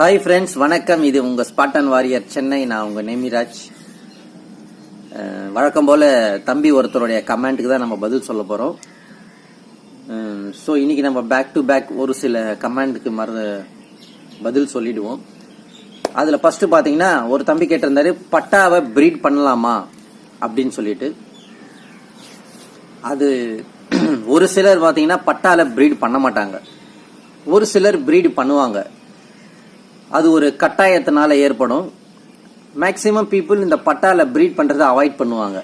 Hi friends வணக்கம். இது உங்கள் ஸ்பாட்டன் வாரியர் சென்னை நான் உங்கள் நேமிராஜ். வழக்கம் போல் தம்பி ஒருத்தருடைய கமெண்ட்டுக்கு தான் நம்ம பதில் சொல்ல போகிறோம் ஸோ இன்றைக்கி நம்ம பேக் டு பேக் ஒரு சில கமெண்ட்டுக்கு மறு பதில் சொல்லிடுவோம். அதில் ஃபஸ்ட்டு பார்த்தீங்கன்னா ஒரு தம்பி கேட்டிருந்தாரு பட்டாவை ப்ரீட் பண்ணலாமா? அப்படின்னு சொல்லிட்டு. அது ஒரு சிலர் பார்த்தீங்கன்னா பட்டாவில் ப்ரீட் பண்ண மாட்டாங்க. ஒரு சிலர் ப்ரீடு பண்ணுவாங்க. அது ஒரு கட்டாயத்தினால ஏற்படும். மேக்சிமம் பீப்புள் இந்த பட்டால ப்ரீட் பண்றதை அவாய்ட் பண்ணுவாங்க.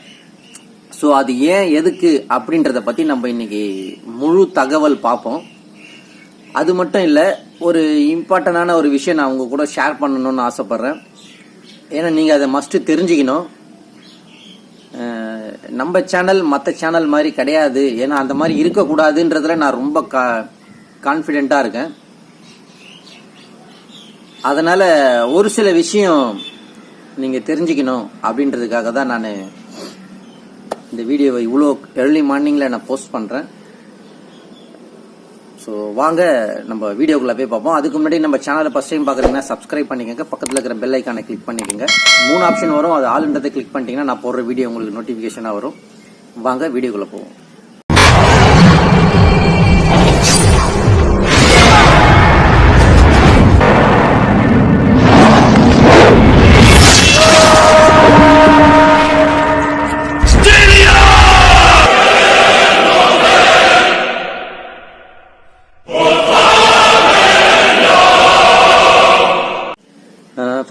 ஸோ அது ஏன் எதுக்கு அப்படின்றத பத்தி நம்ம இன்னைக்கு முழு தகவல் பார்ப்போம். அது மட்டும் இல்லை ஒரு இம்பார்ட்டண்டான ஒரு விஷயம் நான் உங்கள் கூட ஷேர் பண்ணணும்னு ஆசைப்பட்றேன். ஏன்னா நீங்கள் அதை மஸ்ட்டு தெரிஞ்சுக்கணும். நம்ம சேனல் மற்ற சேனல் மாதிரி கிடையாது. ஏன்னா அந்த மாதிரி இருக்கக்கூடாதுன்றதுல நான் ரொம்ப கா கான்ஃபிடெண்ட்டாக இருக்கேன். அதனால் ஒரு சில விஷயம் நீங்கள் தெரிஞ்சுக்கணும் அப்படின்றதுக்காக தான் நான் இந்த வீடியோவை இவ்வளோ ஏர்லி மார்னிங்கில் நான் போஸ்ட் பண்ணுறேன் ஸோ வாங்க நம்ம வீடியோக்குள்ளே போய் பார்ப்போம். அதுக்கு முன்னாடி நம்ம சேனலை ஃபஸ்ட் டைம் பார்க்குறீங்கன்னா சப்ஸ்கிரைப் பண்ணிக்கோங்க. பக்கத்தில் இருக்கிற பெல் ஐக்கானை கிளிக் பண்ணிக்கோங்க. மூணு ஆப்ஷன் வரும். அது ஆளுன்றதை கிளிக் பண்ணிட்டீங்கன்னா நான் போடுற வீடியோ உங்களுக்கு நோட்டிஃபிகேஷனாக வரும். வாங்க வீடியோக்குள்ளே போவோம்.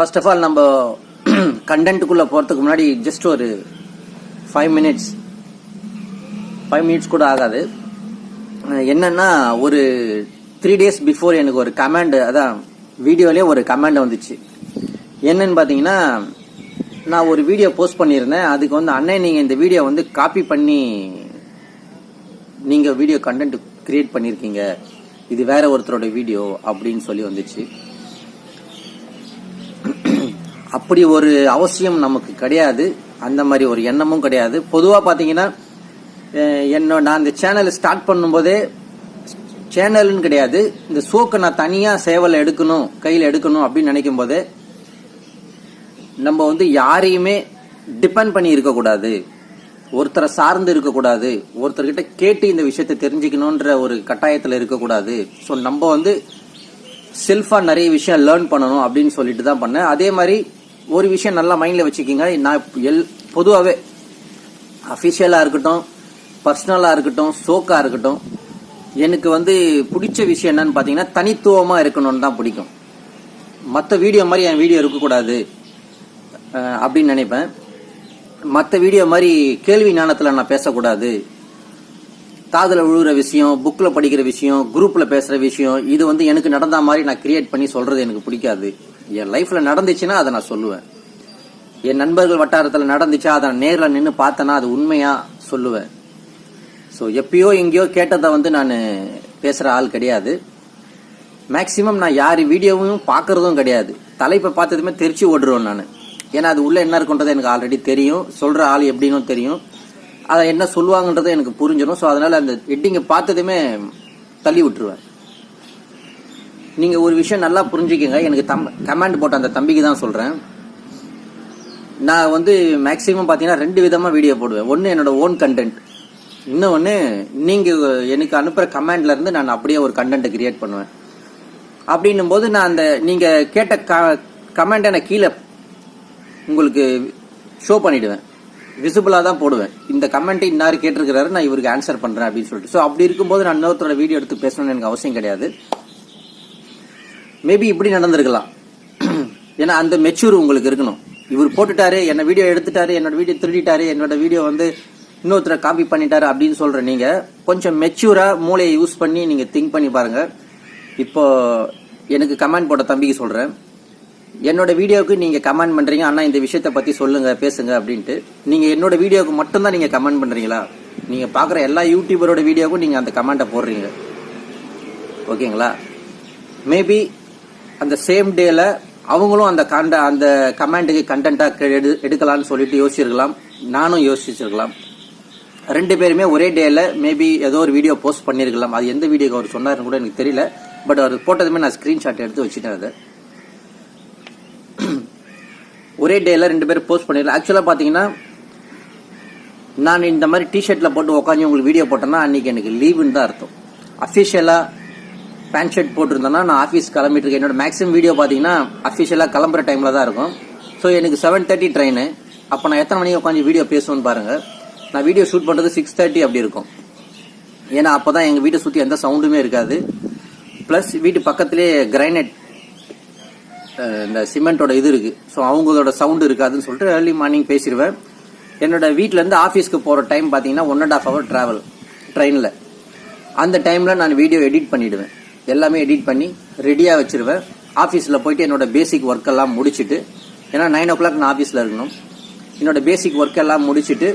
ஃபர்ஸ்ட் ஆஃப் ஆல் நம்ம கண்டென்ட்டுக்குள்ளே போகிறதுக்கு முன்னாடி ஜஸ்ட் ஒரு ஃபைவ் மினிட்ஸ் ஃபைவ் மினிட்ஸ் கூட ஆகாது. என்னன்னா ஒரு த்ரீ டேஸ் பிஃபோர் எனக்கு ஒரு கமாண்ட் அதான் வீடியோலேயே ஒரு கமாண்ட் வந்துச்சு. என்னன்னு பார்த்தீங்கன்னா நான் ஒரு வீடியோ போஸ்ட் பண்ணியிருந்தேன். அதுக்கு வந்து அண்ணன் நீங்கள் இந்த வீடியோ வந்து காப்பி பண்ணி நீங்கள் வீடியோ கண்டென்ட் கிரியேட் பண்ணியிருக்கீங்க இது வேற ஒருத்தரோட வீடியோ அப்படின்னு சொல்லி வந்துச்சு. அப்படி ஒரு அவசியம் நமக்கு கிடையாது. அந்த மாதிரி ஒரு எண்ணமும் கிடையாது. பொதுவாக பார்த்தீங்கன்னா என்ன நான் இந்த சேனலை ஸ்டார்ட் பண்ணும்போதே சேனல்னு கிடையாது. இந்த சோக்கை நான் தனியாக சேவலை எடுக்கணும் கையில் எடுக்கணும் அப்படின்னு நினைக்கும் போதே நம்ம வந்து யாரையுமே டிபெண்ட் பண்ணி இருக்கக்கூடாது. ஒருத்தரை சார்ந்து இருக்கக்கூடாது. ஒருத்தர்கிட்ட கேட்டு இந்த விஷயத்தை தெரிஞ்சுக்கணுன்ற ஒரு கட்டாயத்தில் இருக்கக்கூடாது. ஸோ நம்ம வந்து செல்ஃபாக நிறைய விஷயம் லேர்ன் பண்ணணும் அப்படின்னு சொல்லிட்டு தான் பண்ணேன். அதே மாதிரி ஒரு விஷயம் நல்லா மைண்ட்ல வச்சுக்கிங்க. நான் எல் பொதுவாகவே அஃபிஷியலாக இருக்கட்டும் பர்சனலாக இருக்கட்டும் சோக்கா இருக்கட்டும் எனக்கு வந்து பிடிச்ச விஷயம் என்னன்னு பார்த்தீங்கன்னா தனித்துவமாக இருக்கணும்னு தான் பிடிக்கும். மற்ற வீடியோ மாதிரி என் வீடியோ இருக்கக்கூடாது அப்படின்னு நினைப்பேன். மற்ற வீடியோ மாதிரி கேள்வி ஞானத்தில் நான் பேசக்கூடாது. காதில் விழுகிற விஷயம் புக்கில் படிக்கிற விஷயம் குரூப்பில் பேசுகிற விஷயம் இது வந்து எனக்கு நடந்த மாதிரி நான் கிரியேட் பண்ணி சொல்கிறது எனக்கு பிடிக்காது. என் லைஃப்ல நடந்துச்சுன்னா அதை நான் சொல்லுவேன். என் நண்பர்கள் வட்டாரத்தில் நடந்துச்சா அதை நான் நேரில் நின்று பார்த்தேன்னா அது உண்மையாக சொல்லுவேன். ஸோ எப்பயோ எங்கேயோ கேட்டதை வந்து நான் பேசுகிற ஆள் கிடையாது. மேக்சிமம் நான் யார் வீடியோவும் பார்க்குறதும் கிடையாது. தலைப்பை பார்த்ததுமே தெரிச்சு ஓடுறோம் நான். ஏன்னா அது உள்ளே என்ன இருக்குன்றது எனக்கு ஆல்ரெடி தெரியும். சொல்கிற ஆள் எப்படின்னு தெரியும். அதை என்ன சொல்லுவாங்கன்றது எனக்கு புரிஞ்சிடும். ஸோ அதனால் அந்த ஹெட்டிங்கை பார்த்ததுமே தள்ளி விட்டுருவேன். நீங்கள் ஒரு விஷயம் நல்லா புரிஞ்சுக்கங்க. எனக்கு தம் கமெண்ட் போட்ட அந்த தம்பிக்கு தான் சொல்கிறேன் நான் வந்து மேக்ஸிமம் பார்த்தீங்கன்னா ரெண்டு விதமாக வீடியோ போடுவேன். ஒன்று என்னோட ஓன் கண்டென்ட் இன்னொன்று நீங்கள் எனக்கு அனுப்புகிற கமெண்ட்ல இருந்து நான் அப்படியே ஒரு கண்டென்ட்டை கிரியேட் பண்ணுவேன். அப்படின்னும் போது நான் அந்த நீங்கள் கேட்ட க கமெண்ட்டை நான் கீழே உங்களுக்கு ஷோ பண்ணிவிடுவேன் விசிபிளாக தான் போடுவேன். இந்த கமெண்ட்டை இன்னார் கேட்டிருக்கிறாரு நான் இவருக்கு ஆன்சர் பண்ணுறேன் அப்படின்னு சொல்லிட்டு. ஸோ அப்படி இருக்கும்போது நான் இன்னொருத்தரோட வீடியோ எடுத்து பேசணும்னு எனக்கு அவசியம் கிடையாது. மேபி இப்படி நடந்திருக்கலாம். ஏன்னா அந்த மெச்சூர் உங்களுக்கு இருக்கணும். இவர் போட்டுட்டாரு என்ன வீடியோ எடுத்துட்டாரு என்னோட வீடியோ திருடிட்டாரு என்னோட வீடியோ வந்து இன்னொருத்தரை காப்பி பண்ணிட்டாரு அப்படின்னு சொல்ற நீங்க கொஞ்சம் மெச்சூரா மூளையை யூஸ் பண்ணி நீங்க திங்க் பண்ணி பாருங்க. இப்போ எனக்கு கமெண்ட் போட்ட தம்பிக்கு சொல்றேன். என்னோட வீடியோவுக்கு நீங்க கமெண்ட் பண்றீங்க அண்ணா இந்த விஷயத்த பத்தி சொல்லுங்க பேசுங்க அப்படின்ட்டு. நீங்க என்னோட வீடியோவுக்கு மட்டும்தான் நீங்க கமெண்ட் பண்றீங்களா? நீங்க பாக்குற எல்லா யூடியூபரோட வீடியோவுக்கும் நீங்க அந்த கமெண்ட்டை போடுறீங்க. ஓகேங்களா? மேபி அந்த சேம் டேல அவங்களும் அந்த கண்ட அந்த கமெண்ட்டுக்கு எடு எடுக்கலாம்னு சொல்லிட்டு யோசிச்சிருக்கலாம். நானும் யோசிச்சிருக்கலாம். ரெண்டு பேருமே ஒரே டேல மேபி ஏதோ ஒரு வீடியோ போஸ்ட் பண்ணியிருக்கலாம் அது எந்த வீடியோக்கு அவர் சொன்னார்னு கூட எனக்கு தெரியல. பட் அவர் போட்டதுமே நான் ஸ்க்ரீன்ஷாட் எடுத்து வச்சுட்டேன் அதை. ஒரே டேல ரெண்டு பேரும் போஸ்ட் பண்ணிடலாம் ஆக்சுவலாக பார்த்தீங்கன்னா நான் இந்த மாதிரி டிஷர்ட்டில் போட்டு உட்காந்து உங்களுக்கு வீடியோ போட்டேன்னா அன்னைக்கு எனக்கு லீவுன்னு தான் அர்த்தம். அஃபிஷியலாக பேண்ட் ஷர்ட் போட்டிருந்தேன்னா நான் ஆஃபீஸ் கிளம்பிட்டு இருக்கேன் என்னோட மேக்ஸிமம் வீடியோ பார்த்தீங்கன்னா அஃபிஷியலாக கிளம்புற டைமில் தான் இருக்கும். ஸோ எனக்கு செவன் தேர்ட்டி ட்ரெயின் அப்போ நான் எத்தனை மணிக்கு உட்காந்து வீடியோ பேசுவேன்னு பாருங்கள் நான் வீடியோ ஷூட் பண்ணுறது சிக்ஸ் தேர்ட்டி அப்படி இருக்கும். ஏன்னா அப்போ தான் எங்கள் வீட்டை சுற்றி எந்த சவுண்டுமே இருக்காது. ப்ளஸ் வீட்டு பக்கத்துலேயே கிரைனைட் இந்த சிமெண்ட்டோட இது இருக்குது ஸோ அவங்களோட சவுண்டு இருக்காதுன்னு சொல்லிட்டு ஏர்லி மார்னிங் பேசிடுவேன். என்னோட வீட்டிலேருந்து ஆஃபீஸ்க்கு போகிற டைம் பார்த்தீங்கன்னா one and half hour travel ட்ரெயினில் அந்த டைமில் நான் வீடியோ எடிட் பண்ணிவிடுவேன் எல்லாமே எடிட் பண்ணி ரெடியாக வச்சுருவேன். ஆஃபீஸில் போயிட்டு என்னோட பேசிக் ஒர்க் எல்லாம் முடிச்சுட்டு ஏன்னா நைன் ஓ கிளாக் நான் ஆஃபீஸில் இருக்கணும். என்னோட பேசிக் ஒர்க் எல்லாம் முடிச்சுட்டு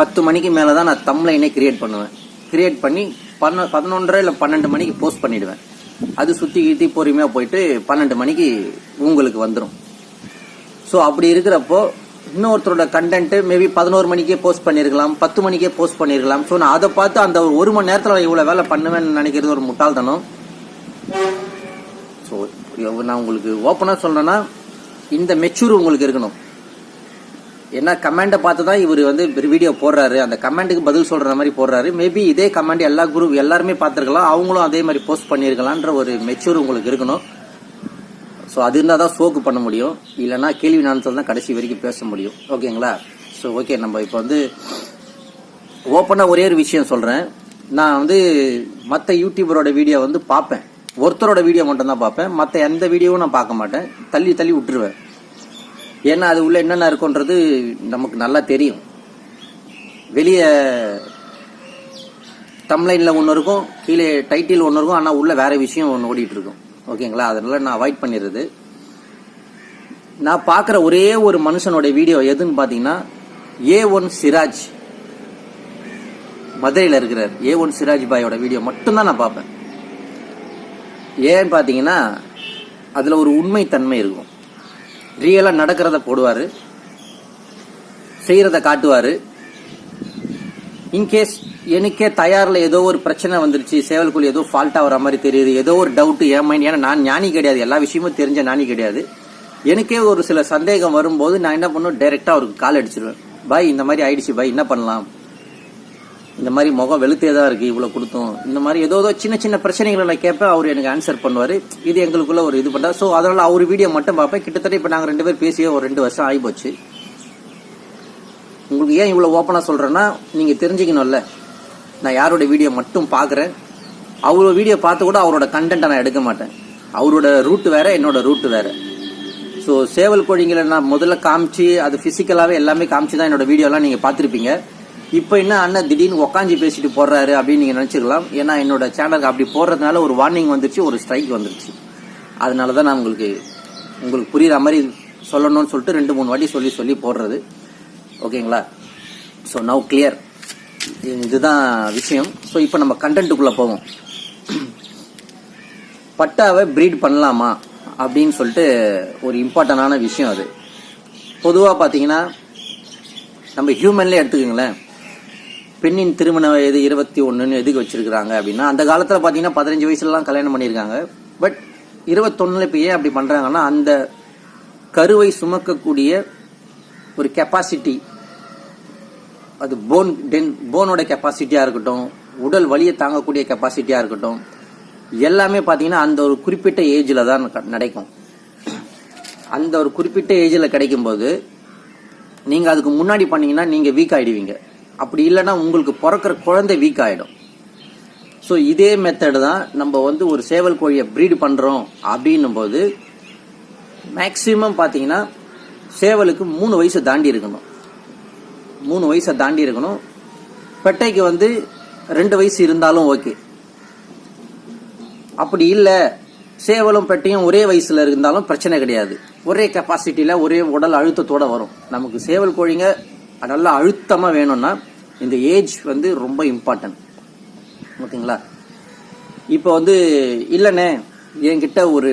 பத்து மணிக்கு மேலே தான் நான் தம்லைனே கிரியேட் பண்ணுவேன். கிரியேட் பண்ணி பன்ன பதினொன்றரை இல்லை பன்னெண்டு மணிக்கு போஸ்ட் பண்ணிவிடுவேன் அது சுற்றி கீத்தி பொறுமையாக போயிட்டு பன்னெண்டு மணிக்கு உங்களுக்கு வந்துடும் ஸோ அப்படி இருக்கிறப்போ இன்னொருத்தரோட கண்டென்ட்டு மேபி பதினோரு மணிக்கே போஸ்ட் பண்ணியிருக்கலாம் பத்து மணிக்கே போஸ்ட் பண்ணியிருக்கலாம் ஸோ நான் அதை பார்த்து அந்த ஒரு மணி நேரத்தில் இவ்வளோ வேலை பண்ணுவேன்னு நினைக்கிறது ஒரு முட்டாள்தனம். ஸோ நான் உங்களுக்கு ஓப்பனாக சொல்லணும்னா இந்த மெச்சூர் உங்களுக்கு இருக்கணும். ஏன்னா கமெண்டை பார்த்து தான் இவர் வந்து வீடியோ போடுறாரு. அந்த கமெண்ட்டுக்கு பதில் சொல்கிற மாதிரி போடுறாரு. மேபி இதே கமெண்ட் எல்லா குரூப் எல்லாருமே பார்த்துருக்கலாம். அவங்களும் அதே மாதிரி போஸ்ட் பண்ணியிருக்கலான்ற ஒரு மெச்சூர் உங்களுக்கு இருக்கணும். ஸோ அது இருந்தால் தான் சோக்கு பண்ண முடியும். இல்லைன்னா கேள்வி நாணத்தில் தான் கடைசி வரைக்கும் பேச முடியும். ஓகேங்களா? ஸோ ஓகே நம்ம இப்போ வந்து ஓப்பனாக ஒரே ஒரு விஷயம் சொல்கிறேன் நான் வந்து மற்ற யூடியூபரோட வீடியோ வந்து பார்ப்பேன். ஒருத்தரோட வீடியோ மட்டும்தான் பார்ப்பேன். மற்ற எந்த வீடியோவும் நான் பார்க்க மாட்டேன். தள்ளி தள்ளி விட்டுருவேன். ஏன்னா அது உள்ள என்னென்ன இருக்குன்றது நமக்கு நல்லா தெரியும். வெளியே தம்லைனில் ஒன்று இருக்கும் கீழே டைட்டில் ஒன்று இருக்கும் ஆனால் உள்ளே வேறு விஷயம் ஒன்று ஓடிட்டு இருக்கும். ஓகேங்களா? அதனால நான் அவாய்ட் பண்ணிடுறது. நான் பார்க்குற ஒரே ஒரு மனுஷனோட வீடியோ எதுன்னு பார்த்தீங்கன்னா ஏ ஒன் சிராஜ் மதுரையில் இருக்கிறார். ஏ ஒன் சிராஜ் பாயோட வீடியோ மட்டும்தான் நான் பார்ப்பேன். ஏன்னு பார்த்தீங்கன்னா அதில் ஒரு உண்மைத்தன்மை இருக்கும். ரியலாக நடக்கிறத போடுவார். செய்கிறத காட்டுவார். இன்கேஸ் எனக்கே தயாரில் ஏதோ ஒரு பிரச்சனை வந்துருச்சு சேவல்குழி ஏதோ ஃபால்ட் ஆகிற மாதிரி தெரியுது ஏதோ ஒரு டவுட் ஏன் மைண்ட் ஏன்னா நான் ஞானி கிடையாது எல்லா விஷயமும் தெரிஞ்ச ஞானி கிடையாது. எனக்கே ஒரு சில சந்தேகம் வரும்போது நான் என்ன பண்ணுவேன்? டைரெக்டாக அவருக்கு கால் அடிச்சிருவேன். பாய் இந்த மாதிரி ஆயிடுச்சு பாய் என்ன பண்ணலாம்? இந்த மாதிரி முகம் வெளுத்தே தான் இருக்குது இவ்வளோ கொடுத்தோம். இந்த மாதிரி ஏதோ ஏதோ சின்ன சின்ன பிரச்சனைகளை நான் கேட்பேன் அவர் எனக்கு ஆன்சர் பண்ணுவார். இது எங்களுக்குள்ள ஒரு இது பண்ணா ஸோ அதனால் அவர் வீடியோ மட்டும் பார்ப்பேன். கிட்டத்தட்ட இப்போ நாங்கள் ரெண்டு பேர் பேசியே ஒரு ரெண்டு வருஷம் ஆகி போச்சு உங்களுக்கு ஏன் இவ்வளோ ஓப்பனாக சொல்கிறேன்னா நீங்கள் தெரிஞ்சுக்கணும்ல. நான் யாரோட வீடியோ மட்டும் பார்க்குறேன். அவரோட வீடியோ பார்த்து கூட அவரோட கண்டென்ட்டை நான் எடுக்க மாட்டேன். அவரோட ரூட்டு வேறு என்னோட ரூட்டு வேறு. ஸோ சேவல் கோழிங்களை நான் முதல்ல காமிச்சு அது ஃபிசிக்கலாகவே எல்லாமே காமிச்சு தான் என்னோட வீடியோலாம் நீங்கள் பார்த்துருப்பீங்க. இப்போ என்ன அண்ணன் திடீர்னு உக்காஞ்சி பேசிட்டு போடுறாரு அப்படின்னு நீங்கள் நினச்சிக்கலாம் ஏன்னா என்னோட சேனலுக்கு அப்படி போடுறதுனால ஒரு வார்னிங் வந்துருச்சு ஒரு ஸ்ட்ரைக் வந்துருச்சு. அதனால தான் நான் உங்களுக்கு உங்களுக்கு புரிகிற மாதிரி சொல்லணும்னு சொல்லிட்டு ரெண்டு மூணு வாட்டி சொல்லி சொல்லி போடுறது. ஓகேங்களா ஸோ நவ் கிளியர் இதுதான் விஷயம். ஸோ இப்போ நம்ம கண்டென்ட்டுக்குள்ளே போவோம். பட்டாவை ப்ரீட் பண்ணலாமா? அப்படின்னு சொல்லிட்டு ஒரு இம்பார்ட்டண்டான விஷயம் அது. பொதுவாக பார்த்தீங்கன்னா நம்ம ஹியூமன்லேயே எடுத்துக்கோங்களேன். பெண்ணின் திருமண வயது இருபத்தி ஒன்றுன்னு எதுக்கு வச்சிருக்கிறாங்க அப்படின்னா அந்த காலத்தில் பார்த்தீங்கன்னா பதினஞ்சு வயசுலலாம் கல்யாணம் பண்ணியிருக்காங்க. பட் இருபத்தொன்னில் இப்போ ஏன் அப்படி பண்ணுறாங்கன்னா அந்த கருவை சுமக்கக்கூடிய ஒரு கெப்பாசிட்டி அது போன் டென் போனோட கெப்பாசிட்டியாக இருக்கட்டும் உடல் வலியை தாங்கக்கூடிய கெப்பாசிட்டியாக இருக்கட்டும் எல்லாமே பார்த்தீங்கன்னா அந்த ஒரு குறிப்பிட்ட ஏஜில் தான் நடக்கும். அந்த ஒரு குறிப்பிட்ட ஏஜில் கிடைக்கும்போது நீங்கள் அதுக்கு முன்னாடி பண்ணீங்கன்னா நீங்கள் வீக் ஆகிடுவீங்க அப்படி இல்லைன்னா உங்களுக்கு பிறக்கிற குழந்தை வீக் ஆகிடும் ஸோ இதே மெத்தடு தான் நம்ம வந்து ஒரு சேவல் கோழியை ப்ரீடு பண்ணுறோம் அப்படின்னும் போது மேக்ஸிமம் பார்த்தீங்கன்னா சேவலுக்கு மூணு வயசு தாண்டி இருக்கணும். மூணு வயசை தாண்டி இருக்கணும். பெட்டைக்கு வந்து ரெண்டு வயசு இருந்தாலும் ஓகே. அப்படி இல்லை சேவலும் பெட்டையும் ஒரே வயசில் இருந்தாலும் பிரச்சனை கிடையாது. ஒரே கெப்பாசிட்டியில் ஒரே உடல் அழுத்தத்தோடு வரும். நமக்கு சேவல் கோழிங்க நல்லா அழுத்தமாக வேணும்னா இந்த ஏஜ் வந்து ரொம்ப இம்பார்ட்டன்ட் ஓகேங்களா? இப்போ வந்து இல்லைண்ணே என்கிட்ட ஒரு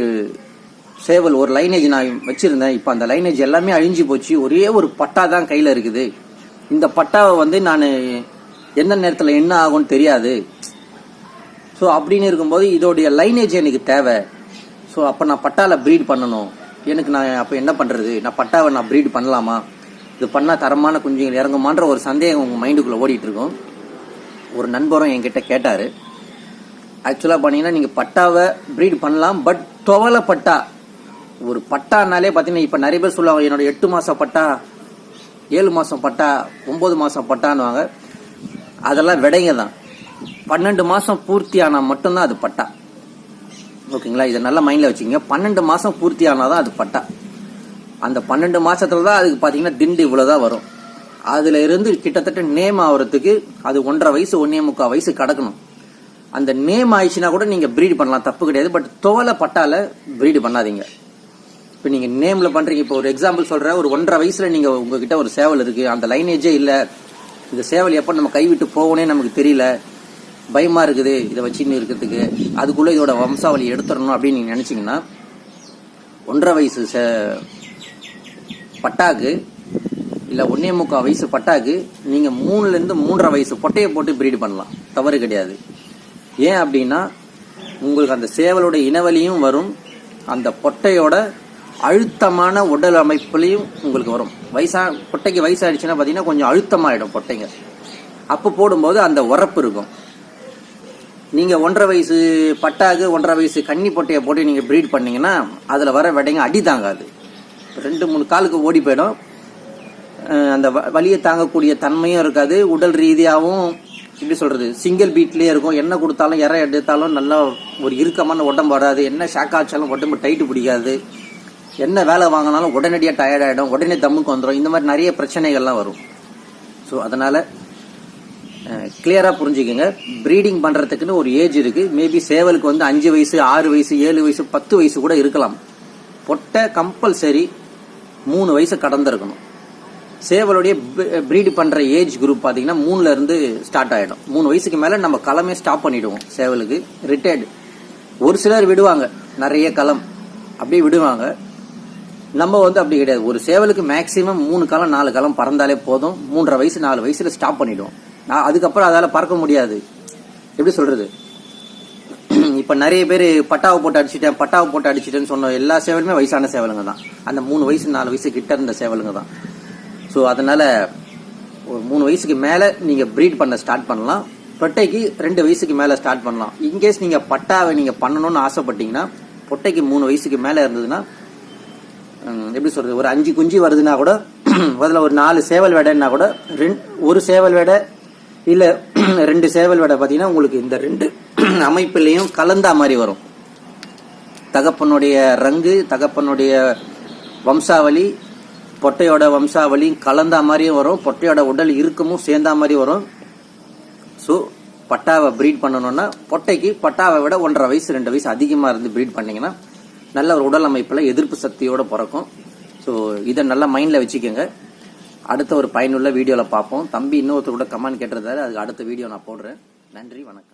சேவல் ஒரு லைனேஜ் நான் வச்சுருந்தேன். இப்போ அந்த லைனேஜ் எல்லாமே அழிஞ்சு போச்சு. ஒரே ஒரு பட்டா தான் கையில் இருக்குது. இந்த பட்டாவை வந்து நான் எந்த நேரத்தில் என்ன ஆகும்னு தெரியாது. ஸோ அப்படின்னு இருக்கும்போது இதோடைய லைனேஜ் எனக்கு தேவை. ஸோ அப்போ நான் பட்டாவில் ப்ரீட் பண்ணணும். எனக்கு நான் அப்போ என்ன பண்ணுறது நான் பட்டாவை நான் ப்ரீட் பண்ணலாமா? இது பண்ணால் தரமான குஞ்சுகள் இறங்குமான்ற ஒரு சந்தேகம் உங்கள் மைண்டுக்குள்ளே ஓடிட்டு இருக்கும் ஒரு நண்பரும் என்கிட்ட கேட்டார். ஆக்சுவலாக பார்த்தீங்கன்னா நீங்கள் பட்டாவை ப்ரீட் பண்ணலாம் பட் துவலை பட்டா ஒரு பட்டானாலே பார்த்தீங்கன்னா இப்போ நிறைய பேர் சொல்லுவாங்க என்னோட எட்டு மாத பட்டா ஏழு மாதம் பட்டா ஒம்பது மாதம் பட்டான்னுவாங்க. அதெல்லாம் விடைங்க தான். பன்னெண்டு மாதம் பூர்த்தி ஆனால் மட்டும்தான் அது பட்டா. ஓகேங்களா? இதை நல்லா மைண்டில் வச்சுக்கோங்க. பன்னெண்டு மாதம் பூர்த்தி ஆனால் தான் அது பட்டா. அந்த பன்னெண்டு மாதத்துல தான் அதுக்கு பார்த்தீங்கன்னா திண்டு இவ்வளோ தான் வரும். அதில் இருந்து கிட்டத்தட்ட நேம் ஆகுறதுக்கு அது ஒன்றரை வயசு ஒன்னே முக்கால் வயசு கிடக்கணும். அந்த நேம் ஆயிடுச்சுன்னா கூட நீங்கள் ப்ரீடு பண்ணலாம். தப்பு கிடையாது. பட் தோலை பட்டால ப்ரீடு பண்ணாதீங்க. இப்போ நீங்கள் நேமில் பண்ணுறீங்க இப்போ ஒரு எக்ஸாம்பிள் சொல்கிற ஒரு ஒன்றரை வயசில் நீங்கள் உங்ககிட்ட ஒரு சேவல் இருக்குது அந்த லைனேஜே இல்லை. இந்த சேவல் எப்போ நம்ம கைவிட்டு போகணே நமக்கு தெரியல. பயமாக இருக்குது. இதை வச்சுன்னு இருக்கிறதுக்கு. அதுக்குள்ளே இதோட வம்சாவளி எடுத்துடணும் அப்படின்னு நீங்கள் நினச்சிங்கன்னா ஒன்றரை வயசு சே- பட்டாக்கு இல்லை ஒன்னே முக்கால் வயசு பட்டாக்கு நீங்கள் மூணுலேருந்து மூன்றரை வயசு பொட்டையை போட்டு பிரீடு பண்ணலாம். தவறு கிடையாது. ஏன் அப்படின்னா உங்களுக்கு அந்த சேவலோட இனவலியும் வரும். அந்த பொட்டையோட அழுத்தமான உடல் அமைப்புலையும் உங்களுக்கு வரும். வயசா பொட்டைக்கு வயசாயிடுச்சுன்னா பார்த்தீங்கன்னா கொஞ்சம் அழுத்தமாகிடும் பொட்டைங்க. அப்போ போடும்போது அந்த உரப்பு இருக்கும். நீங்கள் ஒன்றரை வயசு பட்டாக்கு ஒன்றரை வயசு கன்னி பொட்டையை போட்டு நீங்கள் ப்ரீட் பண்ணிங்கன்னா அதில் வர விடைங்க அடி தாங்காது. ரெண்டு மூணு காலுக்கு ஓடி போயிடும். அந்த வ- வலியை தாங்கக்கூடிய தன்மையும் இருக்காது. உடல் ரீதியாகவும் எப்படி சொல்கிறது சிங்கிள் பீட்லேயே இருக்கும். என்ன கொடுத்தாலும் இறை எடுத்தாலும் நல்லா ஒரு இறுக்கமான உடம்பு வராது. என்ன ஷாக் ஆச்சாலும் உடம்பு டைட்டு பிடிக்காது. என்ன வேலை வாங்கினாலும் உடனடியாக டயர்ட் ஆகிடும் உடனே தம்முக்கு வந்துடும் இந்த மாதிரி நிறைய பிரச்சனைகள்லாம் வரும். ஸோ அதனால் கிளியராக புரிஞ்சுக்கோங்க. ப்ரீடிங் பண்ணுறதுக்குன்னு ஒரு ஏஜ் இருக்குது மேபி சேவலுக்கு வந்து அஞ்சு வயசு ஆறு வயசு ஏழு வயசு பத்து வயசு கூட இருக்கலாம். பொட்டை கம்பல்சரி மூணு வயசு கடந்திருக்கணும். சேவலுடைய ப்ரீடு பண்ணுற ஏஜ் குரூப் பார்த்தீங்கன்னா மூணுலேருந்து ஸ்டார்ட் ஆகிடும் மூணு வயசுக்கு மேலே நம்ம களமே ஸ்டாப் பண்ணிவிடுவோம் சேவலுக்கு. ரிட்டையர்டு ஒரு சிலர் விடுவாங்க. நிறைய களம். அப்படியே விடுவாங்க. நம்ம வந்து அப்படி கிடையாது. ஒரு சேவலுக்கு மேக்ஸிமம் மூணு காலம் நாலு காலம் பறந்தாலே போதும். மூன்றரை வயசு நாலு வயசுல ஸ்டாப் பண்ணிடும். நான் அதுக்கப்புறம் அதால் பறக்க முடியாது. எப்படி சொல்றது? இப்போ நிறைய பேர் பட்டாவை போட்டு அடிச்சிட்டேன் பட்டாவை போட்டு அடிச்சிட்டேன்னு சொன்ன எல்லா சேவலுமே வயசான சேவலுங்க தான். அந்த மூணு வயசு நாலு வயசு கிட்ட இருந்த சேவலுங்க தான். ஸோ அதனால ஒரு மூணு வயசுக்கு மேலே நீங்கள் ப்ரீட் பண்ண ஸ்டார்ட் பண்ணலாம். பொட்டைக்கு ரெண்டு வயசுக்கு மேலே ஸ்டார்ட் பண்ணலாம். இன்கேஸ் நீங்கள் பட்டாவை நீங்கள் பண்ணணும்னு ஆசைப்பட்டீங்கன்னா பொட்டைக்கு மூணு வயசுக்கு மேலே இருந்ததுன்னா எப்படி சொல்றது? ஒரு அஞ்சு குஞ்சு வருதுன்னா கூட அதுல ஒரு நாலு சேவல் வேடைன்னா கூட ரெண்டு ஒரு சேவல் வேடை இல்லை ரெண்டு சேவல் வேடை பார்த்தீங்கன்னா உங்களுக்கு இந்த ரெண்டு அமைப்புலேயும் கலந்தா மாதிரி வரும். தகப்பனுடைய ரங்கு தகப்பனுடைய வம்சாவளி பொட்டையோட வம்சாவளி கலந்தா மாதிரியும் வரும். பொட்டையோட உடல் இறுக்கமும் சேர்ந்தா மாதிரி வரும். ஸோ பட்டாவை ப்ரீட் பண்ணணும்னா பொட்டைக்கு பட்டாவை விட ஒன்றரை வயசு ரெண்டு வயசு அதிகமாக இருந்து ப்ரீட் பண்ணிங்கன்னா நல்ல ஒரு உடல் அமைப்பில் எதிர்ப்பு சக்தியோடு பிறக்கும். ஸோ இதை நல்லா மைண்டில் வச்சுக்கோங்க. அடுத்த ஒரு பயனுள்ள வீடியோவில் பார்ப்போம். தம்பி இன்னொருத்தர் கூட கமெண்ட் கேட்டிருந்தாரு. அதுக்கு அடுத்த வீடியோ நான் போடுறேன். நன்றி வணக்கம்.